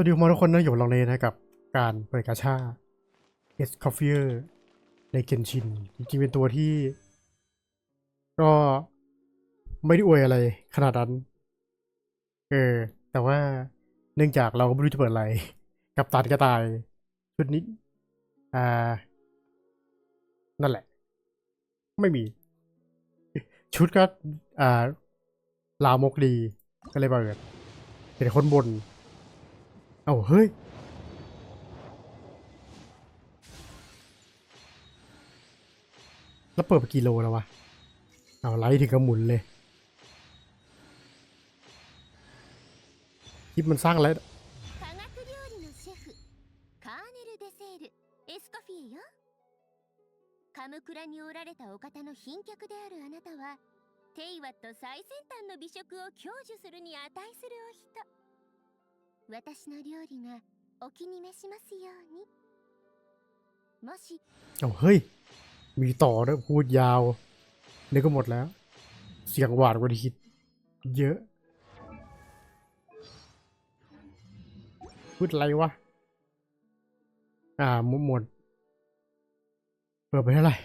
วัสดีคุณทุกคนนะอยู่ลองเลนะกับการเปิดกาชาเอสคอฟเฟียร์ในเกนชินจริงๆเป็นตัวที่ ก็ไม่ได้อวยอะไรขนาดนั้น เออ แต่ว่าเนื่องจากเราก็ไม่รู้จะเปิดอะไร กับตันกระต่ายชุดนี้ อ่า นั่นแหละ ไม่มี ชุดก็ อ่า ลามกดีก็เลยเปิดเห็นคนบน เอาเฮ้ย แล้วเปิดไปกี่โลแล้ววะ เอาไลท์ถึงกับหมุนเลยคลิปมันสร้างแล้ว 科学料理のシェフカーネル・デセールエスコフィエよカムクラにおられたお方の賓客であるあなたはテイワット最先端の美食を享受するに値するお人 私の料理がお気に召しますようにもし เอาเฮ้ย มีต่อด้วยพูดยาวนี่ก็หมดแล้ว เสียงหวานกว่าที่คิด เยอะ พูดอะไรวะ อ่าหมดหมด เปิดไปเท่าไหร่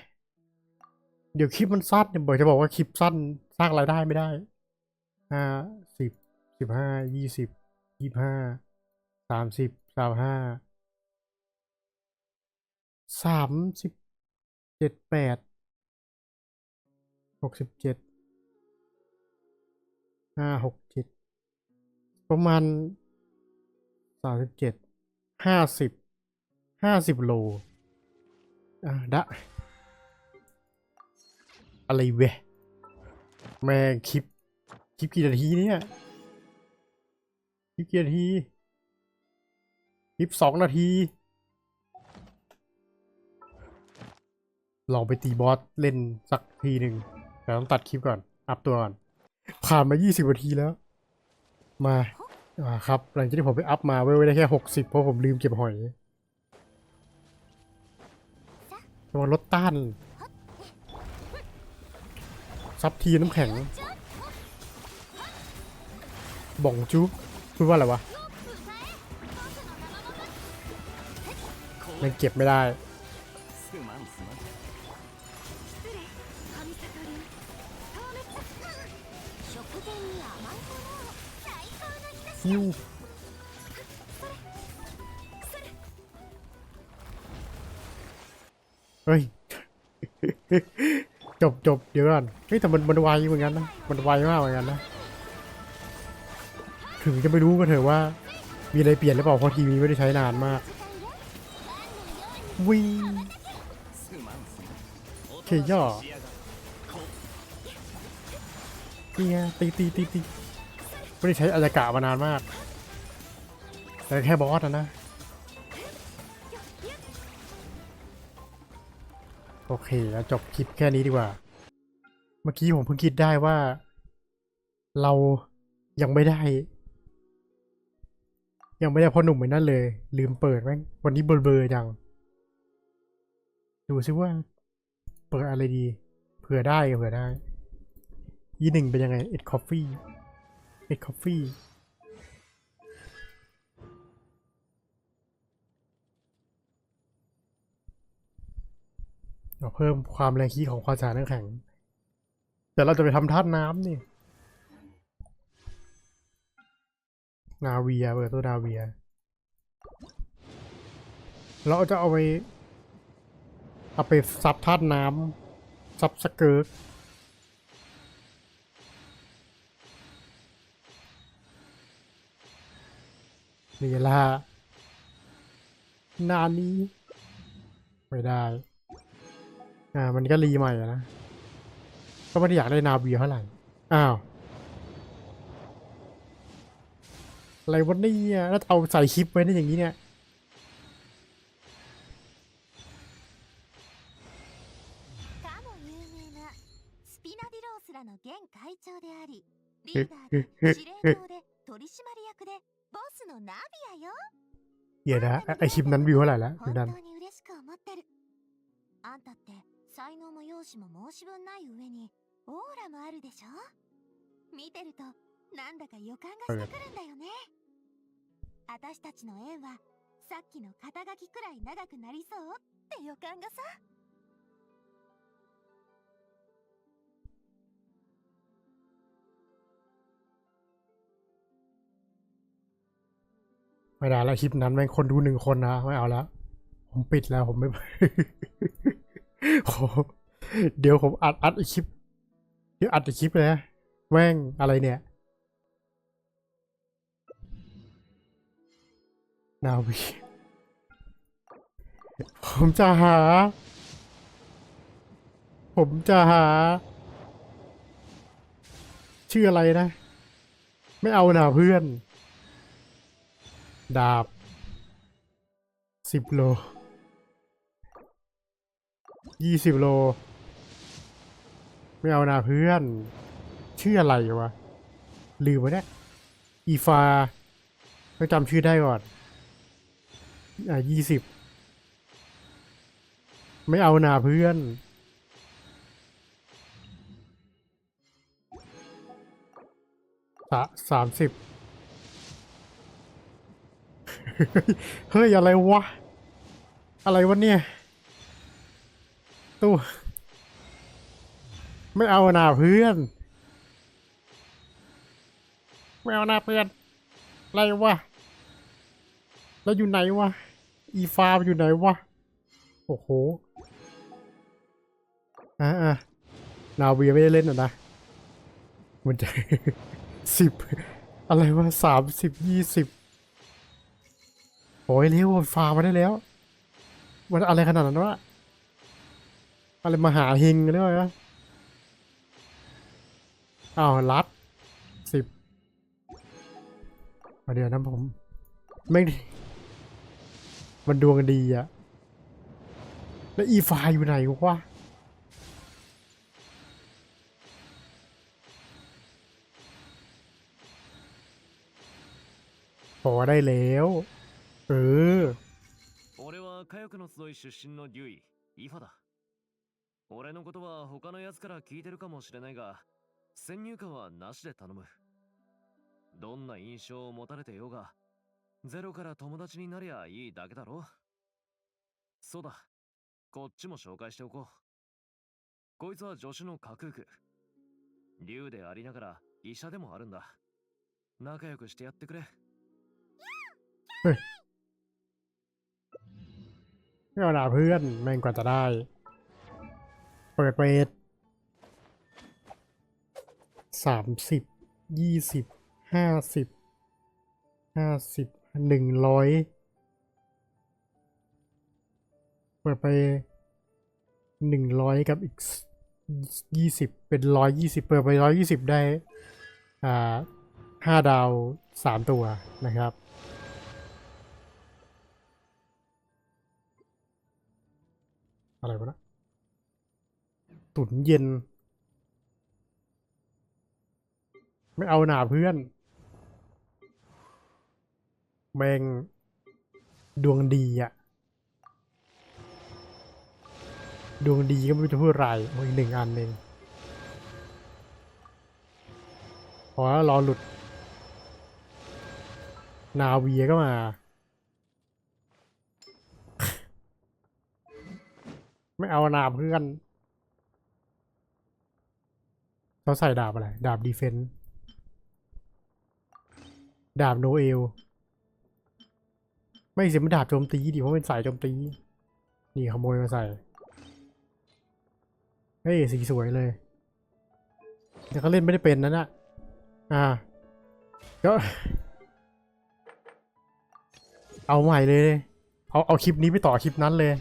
เดี๋ยวคลิปมันสั้นเดี๋ยวบอกจะบอกว่าคลิปสั้นสร้างรายได้ไม่ได้ห้าสิบสิบห้ายี่สิบยี่ห้าส ามสิบสามห้าสามสิบเจ็ดแปดหกสิบเจ็ดห้าหกเจ็ดประมาณสามสิบเจ็ดห้าสิบห้าสิบโล อ่าได้อะไรเวะแม่คลิป คลิปกี่นาทีเนี่ย คลิปกี่นาที คลิปสองนาที ลองไปตีบอสเล่นสักทีหนึ่งแต่ต้องตัดคลิปก่อน อัพตัวก่อน ผ่านมา 20นาทีแล้ว มาอ่าครับ หลังจากที่ผมไปอัพมาเว้ได้แค่ 60 เพราะผมลืมเก็บหอยระวังรถต้าน ซับทีน้ำแข็ง บ่องจุพูดว่าอะไรวะ มันเก็บไม่ได้ ฮิวเฮ้ย จบจบเดี๋ยวก่อนเฮ้ยแต่มันมันไวเหมือนกันนะ มันไวมากเหมือนกันนะ ถึงจะไม่รู้ก็เถอะว่า มีอะไรเปลี่ยนหรือเปล่าเพราะทีวีไม่ได้ใช้นานมาก วิ่งเคย่อตีไงตีตีตีตีไม่ได้ใช้อากาศมานานมาก แต่แค่บอสนะ โอเค แล้วจบคลิปแค่นี้ดีกว่า เมื่อกี้ผมเพิ่งคิดได้ว่า เรายังไม่ได้ ยังไม่ได้พ่อหนุ่มเหมือนนั่นเลย ลืมเปิดแม่งวันนี้เบลอๆจัง ดูซิว่าเปิดอะไรดี เผื่อได้เผื่อได้ ยี่หนึ่งเป็นยังไงเอ็ดคอฟฟี่เอ็ดคอฟฟี่เราเพิ่มความแรงขี้ของความสาดน้ำแข็ง แต่เราจะไปทำธาตุน้ำนี่ นาเวียเปิดตัวนาเวีย เราจะเอาไป เอาไปซับธาตุน้ำซับสเกิร์กนี่ละนานนี้ ไม่ได้ อ่า มันก็รีใหม่นะ ก็ไม่ได้อยากได้นาเบีเท่าไหร่ อ้าว อะไรวะเนี่ยแล้วเอาใส่คลิปไว้ในอย่างนี้เนี่ย ースらの現会長でありリーダーで司令塔で取締役でボスのナビアよ เดี๋ยวนะไอ้ไอคลิปนั้นวิวเท่าไหร่แล้วดู 本 ดัน 当に嬉しく思ってるあんたって才能も容姿も申し分ない上にオーラもあるでしょ見てるとなんだか予感がしてくるんだよね 私たちの縁はさっきの肩書きくらい長くなりそうって予感がさ ไม่ได้แล้วคลิปนั้นแม่งคนดูหนึ่งคนนะไม่เอาแล้วผมปิดแล้วผมไม่เดี๋ยวผมอัดอัดอีกคลิปเดี๋ยวอัดอีกคลิปเลยนะแม่งอะไรเนี่ยนาวีผมจะหา ผมจะหา ชื่ออะไรนะ ไม่เอาหนาเพื่อน ดาบสิบโลยี่สิบโล ไม่เอานาเพื่อน ชื่ออะไรวะ ลืมวะเนี่ยอีฟาต้องจำชื่อได้ก่อน อะยี่สิบไม่เอานาเพื่อนสะสามสิบ เฮ้ย อะไรวะ อะไรวะเนี่ย ตู้ ไม่เอาหน้าเพื่อน ไม่เอาหน้าเพื่อน อะไรวะ แล้วอยู่ไหนวะ อีฟาร์มอยู่ไหนวะ โอ้โห อะอะนาวีไม่ได้เล่นอะนะ มันจะสิบอะไรวะสามสิบยี่สิบ โอ้ยเร็วฟาร์มมาได้แล้ว มันอะไรขนาดนั้นวะอะไรมาหาเฮงเรียกว่าไงวะอ้าวรัดสิบมาเดี๋ยวนะผมไม่มันดวงดีอะแล้วอีฟาอยู่ไหนวะพอได้แล้ว えー、俺は火力の集い出身の竜医、イファだ。俺のことは他の奴から聞いてるかもしれないが、先入観はなしで頼む。どんな印象を持たれてようが、ゼロから友達になりゃいいだけだろそうだ、こっちも紹介しておこう。こいつは助手の架空区。竜でありながら医者でもあるんだ。仲良くしてやってくれ。 ไม่เอาหนาเพื่อนแม่งกว่าจะได้ เปิดเวทสามสิบยี่สิบห้าสิบห้าสิบหนึ่งร้อยเปิดไปหนึ่งร้อยกับอีกยี่สิบเป็นร้อยยี่สิบเปิดไปร้อยยี่สิบได้ อ่าห้าดาวสามตัวนะครับ อะไรวะนะ ตุนเย็น ไม่เอาหนาเพื่อน แมง ดวงดีอะดวงดีก็ไม่รู้จะพูดอะไรอ้ยหนึ่งอันเองพอแล้วรอหลุด นาเวียก็มา ไม่เอาดาบเพื่อนเขาใส่ดาบอะไร ดาบดีเฟนส์ดาบโนเอล ไม่สิมันดาบโจมตีดิเพราะเป็นสายโจมตี นี่ขโมยมาใส่ เฮ้ย สีสวยเลย แต่เขาเล่นไม่ได้เป็นนั่นอะอ่า ก็ เอาใหม่เลย เอาเอาคลิปนี้ไปต่อคลิปนั้นเลย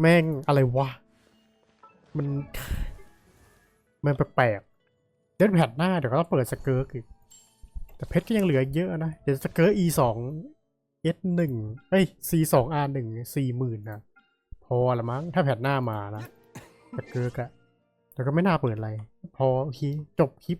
แม่งอะไรวะ มัน มันแปลกๆเล่นแพทหน้าเดี๋ยวก็ต้องเปิดสเกิร์กอีก แต่เพชรก็ยังเหลือเยอะนะ เดี๋ยวสเกิร์ก e สอง s หนึ่งเอ้ย c สอง r หนึ่งสี่หมื่นนะพอละมั้งถ้าแพทหน้ามานะสเกิร์กอะแต่ก็ไม่น่าเปิดอะไร พอโอเคจบคลิป